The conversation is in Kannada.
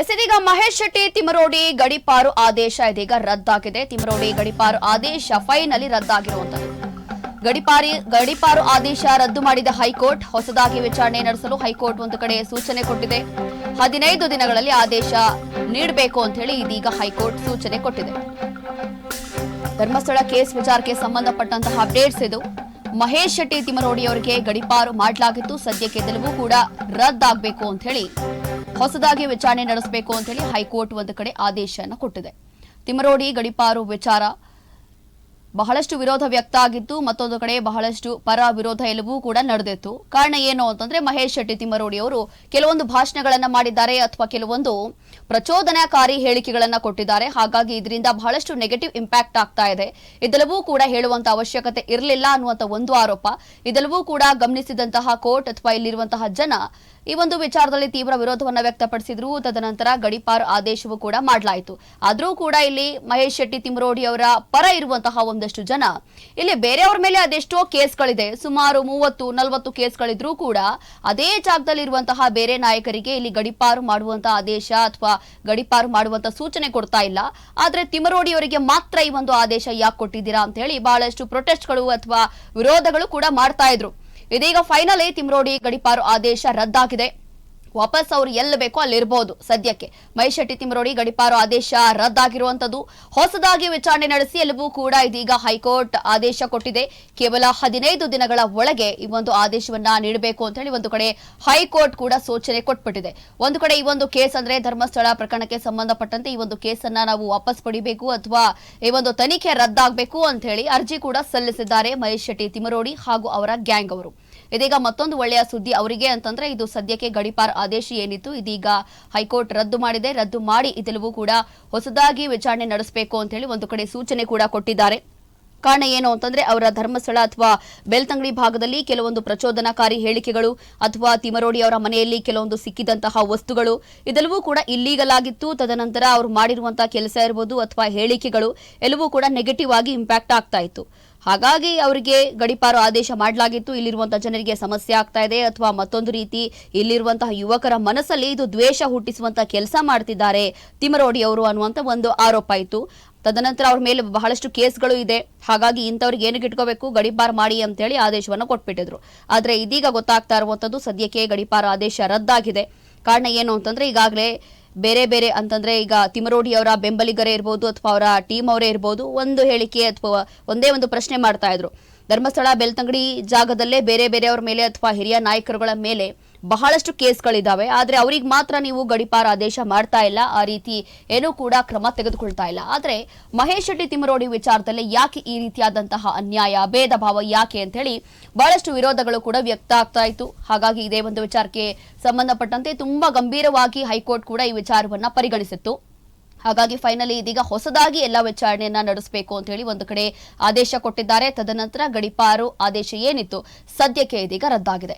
ಎಸ್ ಇದೀಗ ಮಹೇಶ್ ಶೆಟ್ಟಿ ತಿಮರೋಡಿ ಗಡಿಪಾರು ಆದೇಶ ಇದೀಗ ರದ್ದಾಗಿದೆ. ತಿಮರೋಡಿ ಗಡಿಪಾರು ಆದೇಶ ಫೈನಲಿ ರದ್ದಾಗಿರುವಂತದ್ದು ಗಡಿಪಾರಿ, ಗಡಿಪಾರು ಆದೇಶ ರದ್ದು ಮಾಡಿದ ಹೈಕೋರ್ಟ್ ಹೊಸದಾಗಿ ವಿಚಾರಣೆ ನಡೆಸಲು ಹೈಕೋರ್ಟ್ ಒಂದು ಕಡೆ ಸೂಚನೆ ಕೊಟ್ಟಿದೆ. ಹದಿನೈದು ದಿನಗಳಲ್ಲಿ ಆದೇಶ ನೀಡಬೇಕು ಅಂತ ಹೇಳಿ ಇದೀಗ ಹೈಕೋರ್ಟ್ ಸೂಚನೆ ಕೊಟ್ಟಿದೆ. ಧರ್ಮಸ್ಥಳ ಕೇಸ್ ವಿಚಾರಕ್ಕೆ ಸಂಬಂಧಪಟ್ಟಂತಹ ಅಪ್ಡೇಟ್ಸ್ ಇದು. ಮಹೇಶ್ ಶೆಟ್ಟಿ ತಿಮರೋಡಿ ಅವರಿಗೆ ಗಡಿಪಾರು ಮಾಡಲಾಗಿತ್ತು. ಸದ್ಯಕ್ಕೆ ತೆಲುವು ಕೂಡ ರದ್ದಾಗಬೇಕು ಅಂತ ಹೇಳಿ ಹೊಸದಾಗಿ ವಿಚಾರಣೆ ನಡೆಸಬೇಕು ಅಂತ ಹೇಳಿ ಹೈಕೋರ್ಟ್ ಒಂದು ಕಡೆ ಆದೇಶವನ್ನು ಕೊಟ್ಟಿದೆ. ತಿಮರೋಡಿ ಗಡಿಪಾರು ವಿಚಾರ ಬಹಳಷ್ಟು ವಿರೋಧ ವ್ಯಕ್ತ ಆಗಿತ್ತು, ಮತ್ತೊಂದು ಕಡೆ ಬಹಳಷ್ಟು ಪರ ವಿರೋಧ ಎಲ್ಲವೂ ಕೂಡ ನಡೆದಿತ್ತು. ಕಾರಣ ಏನು ಅಂತಂದ್ರೆ ಮಹೇಶ್ ಶೆಟ್ಟಿ ತಿಮ್ಮರೋಡಿ ಅವರು ಕೆಲವೊಂದು ಭಾಷಣಗಳನ್ನ ಮಾಡಿದ್ದಾರೆ ಅಥವಾ ಕೆಲವೊಂದು ಪ್ರಚೋದನಾಕಾರಿ ಹೇಳಿಕೆಗಳನ್ನ ಕೊಟ್ಟಿದ್ದಾರೆ. ಹಾಗಾಗಿ ಇದರಿಂದ ಬಹಳಷ್ಟು ನೆಗೆಟಿವ್ ಇಂಪ್ಯಾಕ್ಟ್ ಆಗ್ತಾ ಇದೆ. ಇದೆಲ್ಲವೂ ಕೂಡ ಹೇಳುವಂತ ಅವಶ್ಯಕತೆ ಇರಲಿಲ್ಲ ಅನ್ನುವಂತ ಒಂದು ಆರೋಪ. ಇದೆಲ್ಲವೂ ಕೂಡ ಗಮನಿಸಿದಂತಹ ಕೋರ್ಟ್ ಅಥವಾ ಇಲ್ಲಿರುವಂತಹ ಜನ ಈ ಒಂದು ವಿಚಾರದಲ್ಲಿ ತೀವ್ರ ವಿರೋಧವನ್ನ ವ್ಯಕ್ತಪಡಿಸಿದ್ರು. ತದನಂತರ ಗಡಿಪಾರು ಆದೇಶವೂ ಕೂಡ ಮಾಡಲಾಯಿತು. ಆದರೂ ಕೂಡ ಇಲ್ಲಿ ಮಹೇಶ್ ಶೆಟ್ಟಿ ತಿಮ್ಮರೋಡಿ ಅವರ ಪರ ಇರುವಂತಹ ಒಂದಷ್ಟು ಜನ. ಇಲ್ಲಿ ಬೇರೆಯವ್ರ ಮೇಲೆ ಅದೆಷ್ಟೋ ಕೇಸ್ಗಳಿದೆ. ಸುಮಾರು ಮೂವತ್ತು, ನಲವತ್ತು ಕೇಸ್ಗಳಿದ್ರೂ ಕೂಡ ಅದೇ ಜಾಗದಲ್ಲಿ ಇರುವಂತಹ ಬೇರೆ ನಾಯಕರಿಗೆ ಇಲ್ಲಿ ಗಡಿಪಾರು ಮಾಡುವಂತಹ ಆದೇಶ ಅಥವಾ ಗಡಿಪಾರು ಮಾಡುವಂತಹ ಸೂಚನೆ ಕೊಡ್ತಾ ಇಲ್ಲ. ಆದ್ರೆ ತಿಮರೋಡಿಯವರಿಗೆ ಮಾತ್ರ ಈ ಒಂದು ಆದೇಶ ಯಾಕೆ ಕೊಟ್ಟಿದ್ದೀರಾ ಅಂತ ಹೇಳಿ ಬಹಳಷ್ಟು ಪ್ರೊಟೆಸ್ಟ್ಗಳು ಅಥವಾ ವಿರೋಧಗಳು ಕೂಡ ಮಾಡ್ತಾ ಇದ್ರು. ಇದೀಗ ಫೈನಲಿ ತಿಮರೋಡಿ ಗಡಿಪಾರು ಆದೇಶ ರದ್ದಾಗಿದೆ. ವಾಪಸ್ ಅವ್ರು ಎಲ್ಲಿ ಬೇಕೋ ಅಲ್ಲಿ ಇರಬಹುದು ಸದ್ಯಕ್ಕೆ. ತಿಮರೋಡಿ ತಿಮ್ರೋಡಿ ಗಡಿಪಾರು ಆದೇಶ ರದ್ದಾಗಿರುವಂತದ್ದು ಹೊಸದಾಗಿ ವಿಚಾರಣೆ ನಡೆಸಿ ಎಲ್ಲವೂ ಕೂಡ ಇದೀಗ ಹೈಕೋರ್ಟ್ ಆದೇಶ ಕೊಟ್ಟಿದೆ. ಕೇವಲ ಹದಿನೈದು ದಿನಗಳ ಒಳಗೆ ಈ ಒಂದು ಆದೇಶವನ್ನ ನೀಡಬೇಕು ಅಂತ ಹೇಳಿ ಒಂದು ಕಡೆ ಹೈಕೋರ್ಟ್ ಕೂಡ ಸೂಚನೆ ಕೊಟ್ಬಿಟ್ಟಿದೆ. ಒಂದು ಕಡೆ ಈ ಒಂದು ಕೇಸ್ ಅಂದ್ರೆ ಧರ್ಮಸ್ಥಳ ಪ್ರಕರಣಕ್ಕೆ ಸಂಬಂಧಪಟ್ಟಂತೆ ಈ ಒಂದು ಕೇಸನ್ನ ನಾವು ವಾಪಸ್ ಪಡಿಬೇಕು ಅಥವಾ ಈ ಒಂದು ತನಿಖೆ ರದ್ದಾಗಬೇಕು ಅಂತ ಹೇಳಿ ಅರ್ಜಿ ಕೂಡ ಸಲ್ಲಿಸಿದ್ದಾರೆ ಮಹೇಶ್ ಶೆಟ್ಟಿ ತಿಮರೋಡಿ ಹಾಗೂ ಅವರ ಗ್ಯಾಂಗ್ ಅವರು. ಇದೀಗ ಮತ್ತೊಂದು ಒಳ್ಳೆಯ ಸುದ್ದಿ ಅವರಿಗೆ ಅಂತಂದ್ರೆ ಇದು ಸದ್ಯಕ್ಕೆ ಗಡಿಪಾರ್ ಆದೇಶ ಏನಿತ್ತು, ಇದೀಗ ಹೈಕೋರ್ಟ್ ರದ್ದು ಮಾಡಿದೆ. ರದ್ದು ಮಾಡಿ ಇದೆಲ್ಲವೂ ಕೂಡ ಹೊಸದಾಗಿ ವಿಚಾರಣೆ ನಡೆಸಬೇಕು ಅಂತ ಹೇಳಿ ಒಂದು ಕಡೆ ಸೂಚನೆ ಕೂಡ ಕೊಟ್ಟಿದ್ದಾರೆ. ಕಾರಣ ಏನು ಅಂತಂದ್ರೆ ಅವರ ಧರ್ಮಸ್ಥಳ ಅಥವಾ ಬೆಲ್ತಂಗಡಿ ಭಾಗದಲ್ಲಿ ಕೆಲವೊಂದು ಪ್ರಚೋದನಕಾರಿ ಹೇಳಿಕೆಗಳು ಅಥವಾ ತಿಮರೋಡಿ ಅವರ ಮನೆಯಲ್ಲಿ ಕೆಲವೊಂದು ಸಿಕ್ಕಿದಂತಹ ವಸ್ತುಗಳು ಇದೆಲ್ಲವೂ ಕೂಡ ಇಲ್ಲೀಗಲ್ ಆಗಿತ್ತು. ತದನಂತರ ಅವರು ಮಾಡಿರುವಂತಹ ಕೆಲಸ ಇರ್ಬೋದು ಅಥವಾ ಹೇಳಿಕೆಗಳು ಎಲ್ಲವೂ ಕೂಡ ನೆಗೆಟಿವ್ ಆಗಿ ಇಂಪ್ಯಾಕ್ಟ್ ಆಗ್ತಾ ಇತ್ತು. ಹಾಗಾಗಿ ಅವರಿಗೆ ಗಡಿಪಾರು ಆದೇಶ ಮಾಡಲಾಗಿತ್ತು. ಇಲ್ಲಿರುವಂತಹ ಜನರಿಗೆ ಸಮಸ್ಯೆ ಆಗ್ತಾ ಇದೆ ಅಥವಾ ಮತ್ತೊಂದು ರೀತಿ ಇಲ್ಲಿರುವಂತಹ ಯುವಕರ ಮನಸ್ಸಲ್ಲಿ ಇದು ದ್ವೇಷ ಹುಟ್ಟಿಸುವಂತಹ ಕೆಲಸ ಮಾಡ್ತಿದ್ದಾರೆ. ತಿಮರೋಡಿ ಅವರು ಅನ್ನುವಂತ ಒಂದು ಆರೋಪ ಇತ್ತು. ತದನಂತರ ಅವ್ರ ಮೇಲೆ ಬಹಳಷ್ಟು ಕೇಸ್ಗಳು ಇದೆ. ಹಾಗಾಗಿ ಇಂಥವ್ರಿಗೆ ಏನಕ್ಕೆ ಇಟ್ಕೋಬೇಕು? ಗಡಿಪಾರ ಮಾಡಿ ಅಂತೇಳಿ ಆದೇಶವನ್ನು ಕೊಟ್ಬಿಟ್ಟಿದ್ರು. ಆದ್ರೆ ಇದೀಗ ಗೊತ್ತಾಗ್ತಾ ಇರುವಂತದ್ದು ಸದ್ಯಕ್ಕೆ ಗಡಿಪಾರ ಆದೇಶ ರದ್ದಾಗಿದೆ. ಕಾರಣ ಏನು ಅಂತಂದ್ರೆ ಈಗಾಗಲೇ ಬೇರೆ ಬೇರೆ ಅಂತಂದ್ರೆ ಈಗ ತಿಮರೋಡಿ ಅವರ ಬೆಂಬಲಿಗರೇ ಇರ್ಬೋದು ಅಥವಾ ಅವರ ಟೀಮ್ ಅವರೇ ಇರ್ಬೋದು ಒಂದು ಹೇಳಿಕೆ ಅಥವಾ ಒಂದೇ ಒಂದು ಪ್ರಶ್ನೆ ಮಾಡ್ತಾ ಇದ್ರು. ಧರ್ಮಸ್ಥಳ, ಬೆಳ್ತಂಗಡಿ ಜಾಗದಲ್ಲೇ ಬೇರೆ ಬೇರೆಯವ್ರ ಮೇಲೆ ಅಥವಾ ಹಿರಿಯ ನಾಯಕರುಗಳ ಮೇಲೆ ಬಹಳಷ್ಟು ಕೇಸ್ಗಳಿದಾವೆ, ಆದರೆ ಅವ್ರಿಗೆ ಮಾತ್ರ ನೀವು ಗಡಿಪಾರ ಆದೇಶ ಮಾಡ್ತಾ ಇಲ್ಲ. ಆ ರೀತಿ ಏನೂ ಕೂಡ ಕ್ರಮ ತೆಗೆದುಕೊಳ್ತಾ ಇಲ್ಲ. ಆದರೆ ಮಹೇಶ್ ಶೆಟ್ಟಿ ತಿಮರೋಡಿ ವಿಚಾರದಲ್ಲಿ ಯಾಕೆ ಈ ರೀತಿಯಾದಂತಹ ಅನ್ಯಾಯ ಭೇದ ಭಾವ ಯಾಕೆ ಅಂತ ಹೇಳಿ ಬಹಳಷ್ಟು ವಿರೋಧಗಳು ಕೂಡ ವ್ಯಕ್ತ ಆಗ್ತಾ ಇತ್ತು. ಹಾಗಾಗಿ ಇದೇ ಒಂದು ವಿಚಾರಕ್ಕೆ ಸಂಬಂಧಪಟ್ಟಂತೆ ತುಂಬಾ ಗಂಭೀರವಾಗಿ ಹೈಕೋರ್ಟ್ ಕೂಡ ಈ ವಿಚಾರವನ್ನ ಪರಿಗಣಿಸಿತ್ತು. ಹಾಗಾಗಿ ಫೈನಲಿ ಇದೀಗ ಹೊಸದಾಗಿ ಎಲ್ಲ ವಿಚಾರಣೆಯನ್ನ ನಡೆಸಬೇಕು ಅಂತ ಹೇಳಿ ಒಂದು ಕಡೆ ಆದೇಶ ಕೊಟ್ಟಿದ್ದಾರೆ. ತದನಂತರ ಗಡಿಪಾರು ಆದೇಶ ಏನಿತ್ತು, ಸದ್ಯಕ್ಕೆ ಇದೀಗ ರದ್ದಾಗಿದೆ.